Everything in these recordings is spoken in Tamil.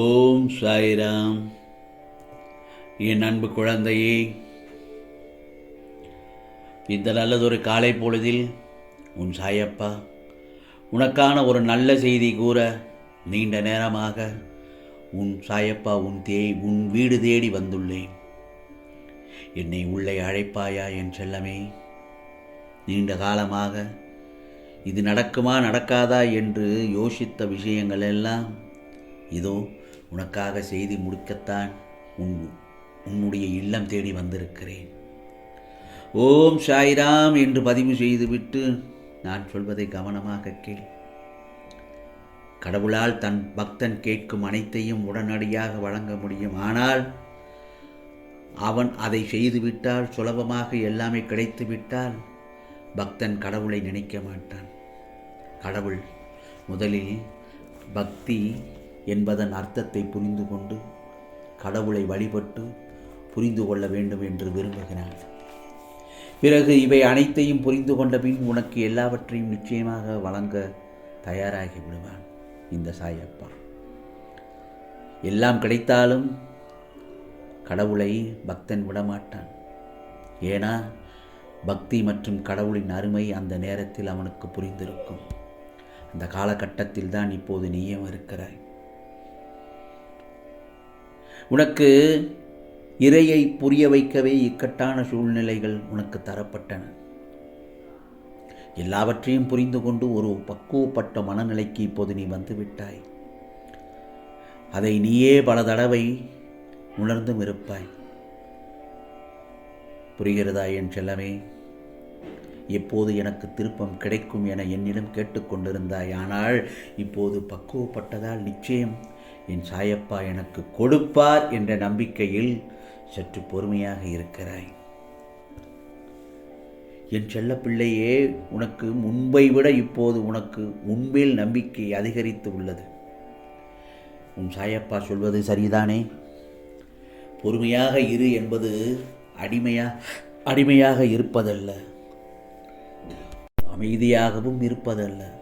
ஓம் சாய்ராம். என் அன்பு குழந்தையே இந்த நல்லதொரு காலை பொழுதில் உன் சாயப்பா உனக்கான ஒரு நல்ல செய்தி கூற நீண்ட நேரமாக உன் சாயப்பா உன் தே உன் வீடு தேடி வந்துள்ளேன். என்னை உள்ளே அழைப்பாயா என் செல்லமே? நீண்ட காலமாக இது நடக்குமா நடக்காதா என்று யோசித்த விஷயங்கள் எல்லாம் இதோ உனக்காக செய்தி முடிக்கத்தான் உன் உன்னுடைய இல்லம் தேடி வந்திருக்கிறேன். ஓம் சாய்ராம் என்று பதிவு செய்துவிட்டு நான் சொல்வதை கவனமாக கேள். கடவுளால் தன் பக்தன் கேட்கும் அனைத்தையும் உடனடியாக வழங்க முடியும். ஆனால் அவன் அதை செய்துவிட்டால் சுலபமாக எல்லாமே கிடைத்து விட்டால் பக்தன் கடவுளை நினைக்க மாட்டான். கடவுள் முதலில் பக்தி என்பதன் அர்த்தத்தை புரிந்து கொண்டு கடவுளை வழிபட்டு புரிந்து கொள்ள வேண்டும் என்று விரும்புகிறான். பிறகு இவை அனைத்தையும் புரிந்து கொண்ட பின் உனக்கு எல்லாவற்றையும் நிச்சயமாக வழங்க தயாராகி விடுவான் இந்த சாயப்பா. எல்லாம் கிடைத்தாலும் கடவுளை பக்தன் விடமாட்டான். ஏன்னா பக்தி மற்றும் கடவுளின் அருமை அந்த நேரத்தில் அவனுக்கு புரிந்திருக்கும். அந்த காலகட்டத்தில் தான் இப்போது நீயும் இருக்கிறாய். உனக்கு இறையை புரிய வைக்கவே இக்கட்டான சூழ்நிலைகள் உனக்கு தரப்பட்டன. எல்லாவற்றையும் புரிந்து கொண்டு ஒரு பக்குவப்பட்ட மனநிலைக்கு இப்போது நீ வந்துவிட்டாய் அதை நீயே பல தடவை உணர்ந்தும் இருப்பாய். புரிகிறதா என் செல்லமே? எப்போது எனக்கு திருப்பம் கிடைக்கும் என என்னிடம் கேட்டுக்கொண்டிருந்தாய் ஆனால் இப்போது பக்குவப்பட்டதால் நிச்சயம் என் சாயப்பா எனக்கு கொடுப்பார் என்ற நம்பிக்கையில் சற்று பொறுமையாக இருக்கிறாய். என் செல்ல பிள்ளையே உனக்கு முன்பை விட இப்போது உனக்கு உண்மையில் நம்பிக்கை அதிகரித்து உள்ளது. உன் சாயப்பா சொல்வது சரிதானே? பொறுமையாக இரு என்பது அடிமையா அடிமையாக இருப்பதல்ல. அமைதியாகவும் இருப்பதல்ல.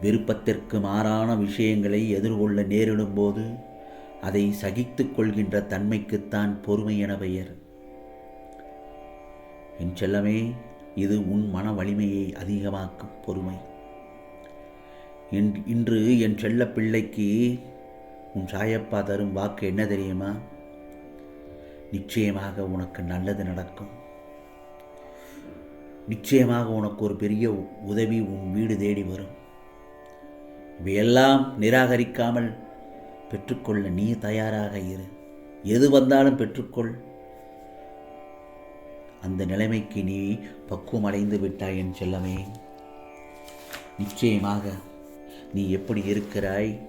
விருப்பத்திற்கு மாறான விஷயங்களை எதிர்கொள்ள நேரிடும் போது அதை சகித்து கொள்கின்ற தன்மைக்குத்தான் பொறுமை என பெயர். என் செல்லமே இது உன் மன வலிமையை அதிகமாக்கும் பொறுமை. இன்று என் செல்ல பிள்ளைக்கு உன் சாயப்பா தரும் வாக்கு என்ன தெரியுமா? நிச்சயமாக உனக்கு நல்லது நடக்கும். நிச்சயமாக உனக்கு ஒரு பெரிய உதவி உன் வீடு தேடி வரும். இவையெல்லாம் நிராகரிக்காமல் பெற்றுக்கொள்ள நீ தயாராக இரு. எது வந்தாலும் பெற்றுக்கொள். அந்த நிலைமைக்கு நீ பக்குவம் அடைந்து விட்டாய் என் செல்லமே. நிச்சயமாக நீ எப்படி இருக்கிறாய்?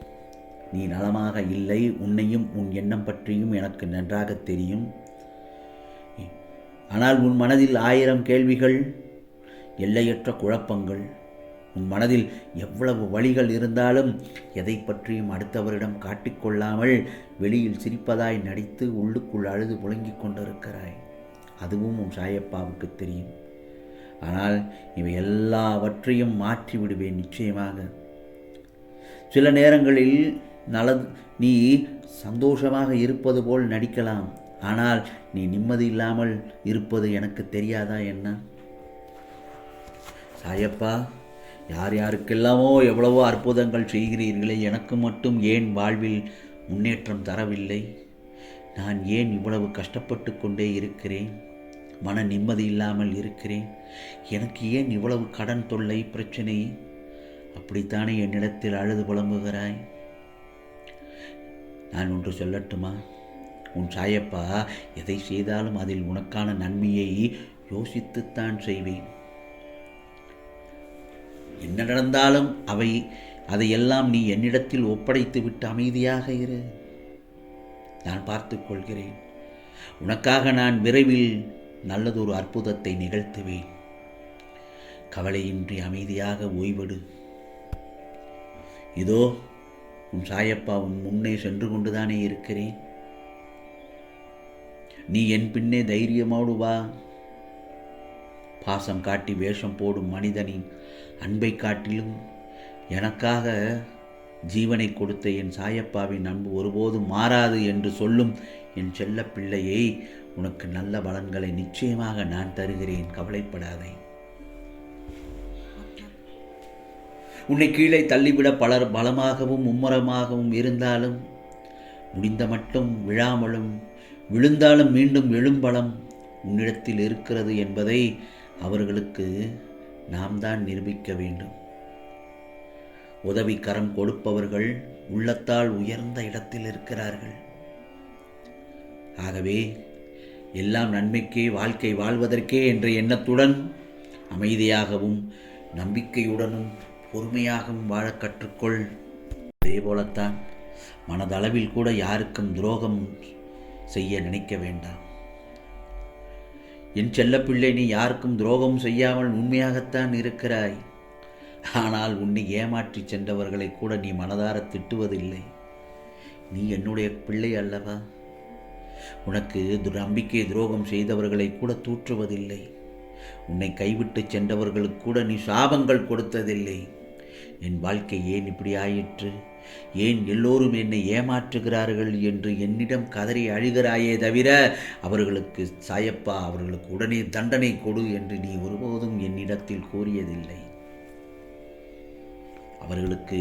நீ நலமாக இல்லை. உன்னையும் உன் எண்ணம் பற்றியும் எனக்கு நன்றாக தெரியும். ஆனால் உன் மனதில் ஆயிரம் கேள்விகள் எல்லையற்ற குழப்பங்கள் உன் மனதில் எவ்வளவு வழிகள் இருந்தாலும் எதை பற்றியும் அடுத்தவரிடம் காட்டிக்கொள்ளாமல் வெளியில் சிரிப்பதாய் நடித்து உள்ளுக்குள் அழுது புழங்கிக் கொண்டிருக்கிறாய். அதுவும் உன் சாயப்பாவுக்கு தெரியும். ஆனால் இவை எல்லாவற்றையும் மாற்றி விடுவேன் நிச்சயமாக. சில நேரங்களில் நலது நீ சந்தோஷமாக இருப்பது போல் நடிக்கலாம். ஆனால் நீ நிம்மதி இல்லாமல் இருப்பது எனக்கு தெரியாதா என்ன? சாயப்பா யார் யாருக்கெல்லாமோ எவ்வளவோ அற்புதங்கள் செய்கிறீர்களே எனக்கு மட்டும் ஏன் வாழ்வில் முன்னேற்றம் தரவில்லை? நான் ஏன் இவ்வளவு கஷ்டப்பட்டு கொண்டே இருக்கிறேன்? மன நிம்மதி இல்லாமல் இருக்கிறேன். எனக்கு ஏன் இவ்வளவு கடன் தொல்லை பிரச்சனை? அப்படித்தானே என்னிடத்தில் அழுது புலம்புகிறாய்? நான் ஒன்று சொல்லட்டுமா? உன் சாயப்பா எதை செய்தாலும் அதில் உனக்கான நன்மையை யோசித்துத்தான் செய்வேன். என்ன நடந்தாலும் அவை அதையெல்லாம் நீ என்னிடத்தில் ஒப்படைத்து விட்டு அமைதியாக இரு. நான் பார்த்து கொள்கிறேன். உனக்காக நான் விரைவில் நல்லதொரு அற்புதத்தை நிகழ்த்துவேன். கவலையின்றி அமைதியாக ஓய்வெடு. இதோ உன் சாயப்பா உன் முன்னே சென்று கொண்டுதானே இருக்கிறேன். நீ என் பின்னே தைரியமோடு வா. பாசம் காட்டி வேஷம் போடும் மனிதனின் அன்பை காட்டிலும் எனக்காக ஜீவனை கொடுத்த என் சாயப்பாவின் அன்பு ஒருபோதும் மாறாது என்று சொல்லும் என் செல்ல பிள்ளையை உனக்கு நல்ல பலன்களை நிச்சயமாக நான் தருகிறேன். கவலைப்படாதே. உன்னை கீழே தள்ளிவிட பலர் பலமாகவும் மும்முரமாகவும் இருந்தாலும் முடிந்த மட்டும் விழாமலும் விழுந்தாலும் மீண்டும் எழும்பலம் உன்னிடத்தில் இருக்கிறது என்பதை அவர்களுக்கு நாம் தான் நிரூபிக்க வேண்டும். உதவி கரம் கொடுப்பவர்கள் உள்ளத்தால் உயர்ந்த இடத்தில் இருக்கிறார்கள். ஆகவே எல்லாம் நன்மைக்கே வாழ்க்கை வாழ்வதற்கே என்ற எண்ணத்துடன் அமைதியாகவும் நம்பிக்கையுடனும் பொறுமையாகவும் வாழ கற்றுக்கொள். அதே போலத்தான் மனதளவில் கூட யாருக்கும் துரோகம் செய்ய நினைக்க வேண்டாம். என் செல்லப்பிள்ளை நீ யாருக்கும் துரோகம் செய்யாமல் உண்மையாகத்தான் இருக்கிறாய். ஆனால் உன்னை ஏமாற்றி சென்றவர்களை கூட நீ மனதார திட்டுவதில்லை. நீ என்னுடைய பிள்ளை அல்லவா? உனக்கு நம்பிக்கை துரோகம் செய்தவர்களை கூட தூற்றுவதில்லை. உன்னை கைவிட்டு சென்றவர்களுக்கு கூட நீ சாபங்கள் கொடுத்ததில்லை. என் வாழ்க்கை ஏன் இப்படி ஆயிற்று? ஏன் எல்லோரும் என்னை ஏமாற்றுகிறார்கள் என்று என்னிடம் கதறி அழுகிறாயே தவிர அவர்களுக்கு சாயப்பா அவர்களுக்கு உடனே தண்டனை கொடு என்று நீ ஒருபோதும் என்னிடத்தில் கூறியதில்லை. அவர்களுக்கு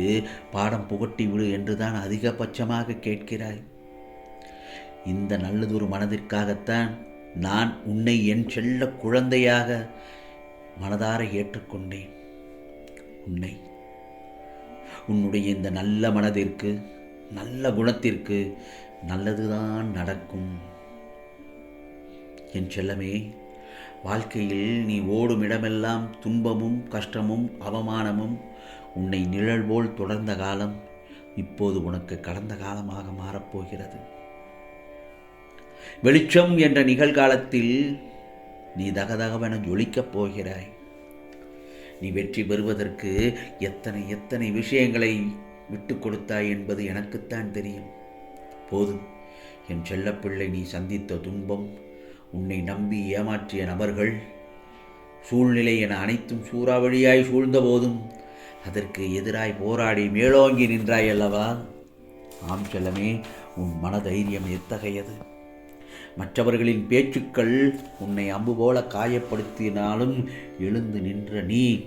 பாடம் புகட்டி விடு என்றுதான் அதிகபட்சமாக கேட்கிறாய். இந்த நல்லதொரு மனதிற்காகத்தான் நான் உன்னை என் செல்ல குழந்தையாக மனதார ஏற்றுக்கொண்டேன். உன்னை உன்னுடைய இந்த நல்ல மனதிற்கு நல்ல குணத்திற்கு நல்லதுதான் நடக்கும். என் செல்லமே வாழ்க்கையில் நீ ஓடும் இடமெல்லாம் துன்பமும் கஷ்டமும் அவமானமும் உன்னை நிழல் போல் தொடர்ந்த காலம் இப்போது உனக்கு கடந்த காலமாக மாறப்போகிறது வெளிச்சம் என்ற நிகழ்காலத்தில் நீ தகதகவென ஜொலிக்கப் போகிறாய். நீ வெற்றி பெறுவதற்கு எத்தனை எத்தனை விஷயங்களை விட்டு கொடுத்தாய் என்பது எனக்குத்தான் தெரியும். போதும். என் செல்லப்பிள்ளை நீ சந்தித்த துன்பம் உன்னை நம்பி ஏமாற்றிய நபர்கள் சூழ்நிலை என அனைத்தும் சூறாவளியாய் சூழ்ந்த போதும் அதற்கு எதிராய் போராடி மேலோங்கி நின்றாய் அல்லவா? ஆம் செல்லமே உன் மனதைரியம் எத்தகையது? மற்றவர்களின் பேச்சுக்கள் உன்னை அம்பு போல காயப்படுத்தினாலும் எழுந்து நின்ற நீ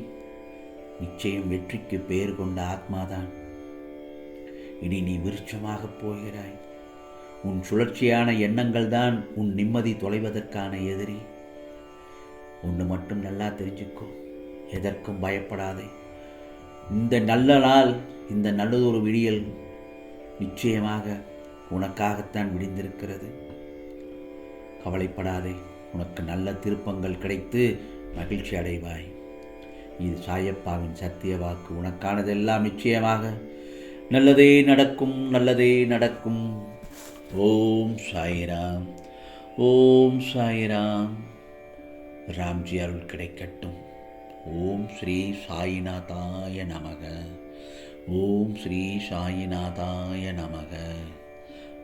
நிச்சயம் வெற்றிக்கு பெயர் கொண்ட ஆத்மாதான். இனி நீ விருட்சமாகப் போகிறாய். உன் சுழற்சியான எண்ணங்கள் தான் உன் நிம்மதி தொலைவதற்கான எதிரி. ஒன்று மட்டும் நல்லா தெரிஞ்சுக்கோ எதற்கும் பயப்படாதே. இந்த நல்ல நாள் இந்த நல்லதொரு விடியல் நிச்சயமாக உனக்காகத்தான் விடிந்திருக்கிறது. கவலைப்படாதே. உனக்கு நல்ல திருப்பங்கள் கிடைத்து மகிழ்ச்சி அடைவாய். இது சாயப்பாவின் சத்திய வாக்கு. உனக்கானதெல்லாம் நிச்சயமாக. நல்லதே நடக்கும் நல்லதே நடக்கும். ஓம் சாய்ராம் ஓம் சாய்ராம். ராம்ஜி அருள் கிடைக்கட்டும். ஓம் ஸ்ரீ சாயிநாதாய நமக. ஓம் ஸ்ரீ சாயிநாதாய நமக.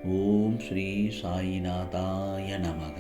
ஓம் ஸ்ரீ சாயிநாதாய நமக.